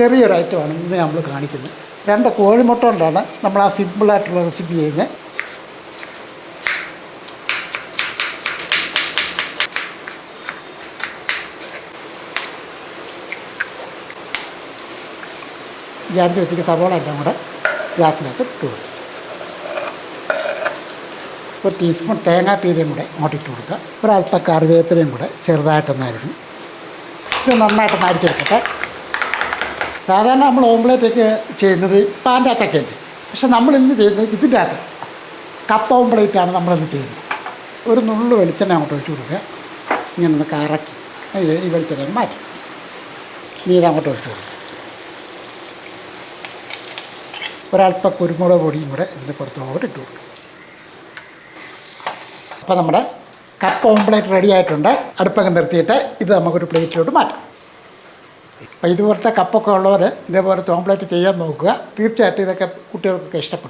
ചെറിയൊരു ഐറ്റമാണ് ഇന്ന് നമ്മൾ കാണിക്കുന്നത്. രണ്ട് കോഴിമുട്ട കൊണ്ടാണ് നമ്മൾ ആ സിമ്പിളായിട്ടുള്ള റെസിപ്പി ചെയ്യുന്നത്. ഞാൻ വെച്ചിട്ട് സവോള എല്ലാം കൂടെ ഗ്ലാസ്സിലേക്ക് ഇട്ട് കൊടുക്കും ഒരു ടീസ്പൂൺ തേങ്ങാപ്പീരയും കൂടെ അങ്ങോട്ടിട്ട് കൊടുക്കുക. ഒരല്പ കറിവേപ്പിലയും കൂടെ ചെറുതായിട്ടൊന്നായിരുന്നു. ഇത് നന്നായിട്ട് അരിച്ചെടുക്കട്ടെ. സാധാരണ നമ്മൾ ഓംലേറ്റ് ഒക്കെ ചെയ്യുന്നത് പാന്റെ അകത്തൊക്കെ പക്ഷെ നമ്മൾ ഇന്ന് ചെയ്യുന്നത് ഇതിന്റെ അകത്ത്. കപ്പ ഓംപ്ലേറ്റാണ് നമ്മളിന്ന് ചെയ്യുന്നത്. ഒരു നുള്ളു വെളിച്ചെണ്ണ അങ്ങോട്ട് ഒഴിച്ചു കൊടുക്കുക. ഇങ്ങനെ ഒന്ന് കറക്കി. ഈ വെളിച്ചെണ്ണ മാറ്റി. നീര് അങ്ങോട്ട് ഒഴിച്ചു കൊടുക്കുക. ഒരല്പം കുരുമുളക് പൊടിയും കൂടെ ഇതിന്റെ പുറത്തോട്ട് ഇട്ട് കൊടുക്കും അപ്പോൾ നമ്മുടെ കപ്പ ഓംപ്ലേറ്റ് റെഡി ആയിട്ടുണ്ട്. അടുപ്പൊക്കെ നിർത്തിയിട്ട് ഇത് നമുക്കൊരു പ്ലേറ്റിലോട്ട് മാറ്റാം. അപ്പോൾ ഇതുപോലത്തെ കപ്പൊക്കെ ഉള്ളവർ ഇതേപോലത്തെ ഓംപ്ലേറ്റ് ചെയ്യാൻ നോക്കുക. തീർച്ചയായിട്ടും ഇതൊക്കെ കുട്ടികൾക്കൊക്കെ ഇഷ്ടപ്പെടും.